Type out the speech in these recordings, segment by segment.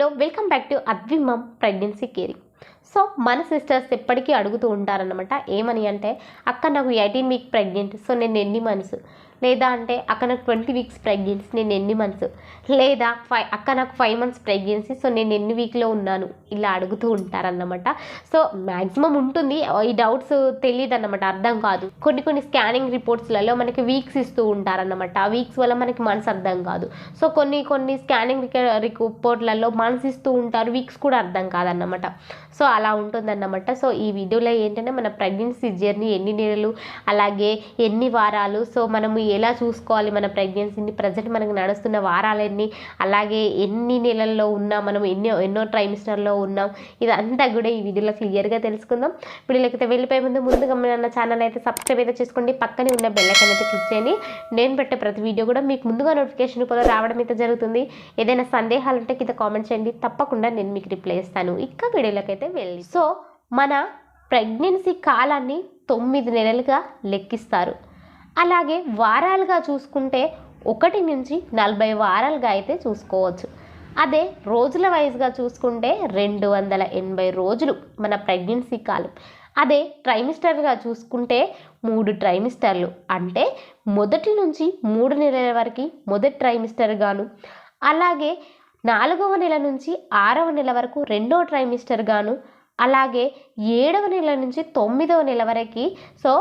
Hello welcome back to అద్విమమ్ pregnancy caring. So మన sisters ఎప్పటికీ అడుగుతూ ఉంటారనమాట ఏమని అంటే అక్క నాకు ఎయిటీన్ వీక్ ప్రెగ్నెంట్ సో నేను ఎన్ని మంత్స్ లేదా అంటే అక్క నాకు ట్వంటీ వీక్స్ ప్రెగ్నెన్సీ నేను ఎన్ని మంత్స్ లేదా ఫైవ్ అక్క నాకు ఫైవ్ మంత్స్ ప్రెగ్నెన్సీ సో నేను ఎన్ని వీక్లో ఉన్నాను? ఇలా అడుగుతూ ఉంటారన్నమాట. సో మ్యాక్సిమం ఉంటుంది. ఈ డౌట్స్ తెలియదు అన్నమాట అర్థం కాదు. కొన్ని కొన్ని స్కానింగ్ రిపోర్ట్స్లలో మనకి వీక్స్ ఇస్తూ ఉంటారన్నమాట. ఆ వీక్స్ వల్ల మనకి మనసు అర్థం కాదు. సో కొన్ని కొన్ని స్కానింగ్ రిపోర్ట్లలో మనసు ఇస్తూ ఉంటారు. వీక్స్ కూడా అర్థం కాదన్నమాట. సో అలా ఉంటుందన్నమాట. సో ఈ వీడియోలో ఏంటంటే మన ప్రెగ్నెన్సీ జర్నీ ఎన్ని నెలలు అలాగే ఎన్ని వారాలు సో మనము ఎలా చూసుకోవాలి మన ప్రెగ్నెన్సీని ప్రజెంట్ మనకు నడుస్తున్న వారాలన్నీ అలాగే ఎన్ని నెలల్లో ఉన్నాం మనం ఎన్నో ఎన్నో ట్రైమిస్టర్లో ఉన్నాం ఇదంతా కూడా ఈ వీడియోలో క్లియర్గా తెలుసుకుందాం. వీడియోలోకి అయితే వెళ్ళిపోయే ముందు ముందుగా మన ఛానల్ అయితే సబ్స్క్రైబ్ అయితే చేసుకోండి. పక్కనే ఉన్న బెల్ అయితే క్లిక్ చేయండి. నేను పెట్టే ప్రతి వీడియో కూడా మీకు ముందుగా నోటిఫికేషన్ కూడా రావడం అయితే జరుగుతుంది. ఏదైనా సందేహాలు ఉంటే కింద కామెంట్ చేయండి. తప్పకుండా నేను మీకు రిప్లై ఇస్తాను ఇక వీడియోలోకైతే వెళ్ళి సో మన ప్రెగ్నెన్సీ కాలాన్ని తొమ్మిది నెలలుగా లెక్కిస్తారు. అలాగే వారాలుగా చూసుకుంటే ఒకటి నుంచి నలభై వారాలుగా అయితే చూసుకోవచ్చు. అదే రోజుల వైజ్గా చూసుకుంటే రెండు వందల ఎనభై రోజులు మన ప్రెగ్నెన్సీ కాలం. అదే ట్రైమిస్టర్గా చూసుకుంటే మూడు ట్రైమిస్టర్లు. అంటే మొదటి నుంచి మూడు నెలల వరకు మొదటి ట్రైమిస్టర్ గాను అలాగే నాలుగవ నెల నుంచి ఆరవ నెల వరకు రెండో ట్రైమిస్టర్ గాను అలాగే ఏడవ నెల నుంచి తొమ్మిదవ నెల వరకు. సో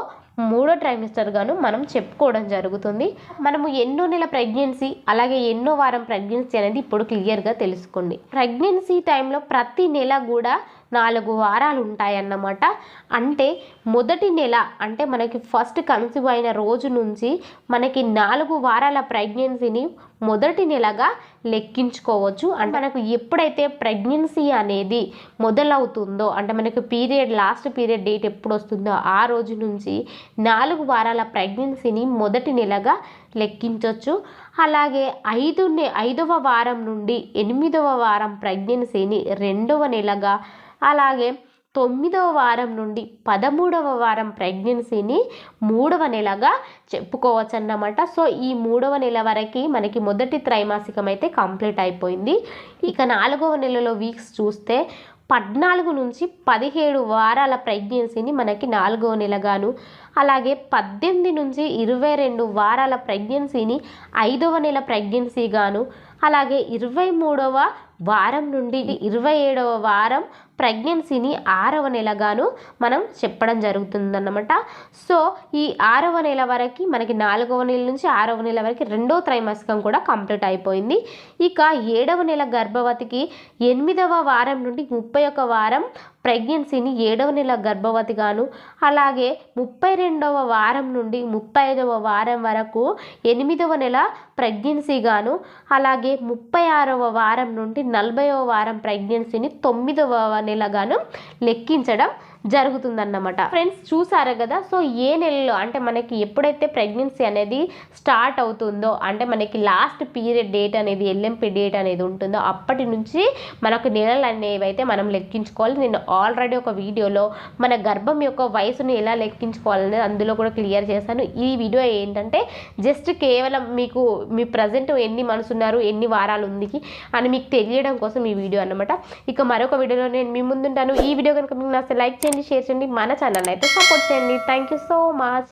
మూడో ట్రైమిస్టర్గాను మనం చెప్పుకోవడం జరుగుతుంది. మనము ఎన్నో నెల ప్రెగ్నెన్సీ అలాగే ఎన్నో వారం ప్రెగ్నెన్సీ అనేది ఇప్పుడు క్లియర్గా తెలుసుకోండి ప్రెగ్నెన్సీ టైంలో ప్రతి నెల కూడా నాలుగు వారాలు ఉంటాయన్నమాట అంటే మొదటి నెల అంటే మనకి ఫస్ట్ కన్సీవ్ అయిన రోజు నుంచి మనకి నాలుగు వారాల ప్రెగ్నెన్సీని మొదటి నెలగా లెక్కించుకోవచ్చు. అంటే మనకు ఎప్పుడైతే ప్రెగ్నెన్సీ అనేది మొదలవుతుందో అంటే మనకి పీరియడ్ లాస్ట్ పీరియడ్ డేట్ ఎప్పుడు వస్తుందో ఆ రోజు నుంచి నాలుగు వారాల ప్రెగ్నెన్సీని మొదటి నెలగా లెక్కించవచ్చు అలాగే ఐదు ఐదవ వారం నుండి ఎనిమిదవ వారం ప్రెగ్నెన్సీని రెండవ నెలగా అలాగే తొమ్మిదవ వారం నుండి పదమూడవ వారం ప్రెగ్నెన్సీని మూడవ నెలగా చెప్పుకోవచ్చు అన్నమాట సో ఈ మూడవ నెల వరకు మనకి మొదటి త్రైమాసికం అయితే కంప్లీట్ అయిపోయింది. ఇక నాలుగవ నెలలో వీక్స్ చూస్తే పద్నాలుగు నుంచి పదిహేడు వారాల ప్రెగ్నెన్సీని మనకి నాలుగవ నెలగాను. అలాగే పద్దెనిమిది నుంచి ఇరవై రెండు వారాల ప్రెగ్నెన్సీని ఐదవ నెల ప్రెగ్నెన్సీగాను. అలాగే ఇరవై మూడవ వారం నుండి ఇరవై ఏడవ వారం ప్రెగ్నెన్సీని ఆరవ నెలగాను మనం చెప్పడం జరుగుతుందన్నమాట. సో ఈ ఆరవ నెల వరకు మనకి నాలుగవ నెల నుంచి ఆరవ నెల వరకు రెండో త్రైమాసికం కూడా కంప్లీట్ అయిపోయింది. ఇక ఏడవ నెల గర్భవతికి ఎనిమిదవ వారం నుండి ముప్పై ఒక వారం ప్రెగ్నెన్సీని ఏడవ నెల గర్భవతిగాను అలాగే ముప్పై రెండవ వారం నుండి ముప్పై ఐదవ వారం వరకు ఎనిమిదవ నెల ప్రెగ్నెన్సీగాను అలాగే ముప్పై ఆరవ వారం నుండి నలభైవ వారం ప్రెగ్నెన్సీని తొమ్మిదవ నెలగాను లెక్కించడం జరుగుతుందన్నమాట. ఫ్రెండ్స్ చూసారు కదా? సో ఏ నెలలో అంటే మనకి ఎప్పుడైతే ప్రెగ్నెన్సీ అనేది స్టార్ట్ అవుతుందో అంటే మనకి లాస్ట్ పీరియడ్ డేట్ అనేది ఎల్ఎంపి డేట్ అనేది ఉంటుందో అప్పటి నుంచి మనకు నెలలు అనేవి అయితే మనం లెక్కించుకోవాలి. నేను ఆల్రెడీ ఒక వీడియోలో మన గర్భం యొక్క వయసును ఎలా లెక్కించుకోవాలనేది అందులో కూడా క్లియర్ చేశాను. ఈ వీడియో ఏంటంటే జస్ట్ కేవలం మీకు మీ ప్రజెంట్ ఎన్ని మనసు ఉన్నారు ఎన్ని వారాలు ఉంది అని మీకు తెలియడం కోసం ఈ వీడియో అనమాట ఇక మరొక వీడియోలో నేను మీ ముందుంటాను. ఈ వీడియో కనుక మీకు నచ్చితే లైక్ చేయండి. చేయండి షేర్ చేయండి మన ఛానల్ అయితే సపోర్ట్ చేయండి. Thank so much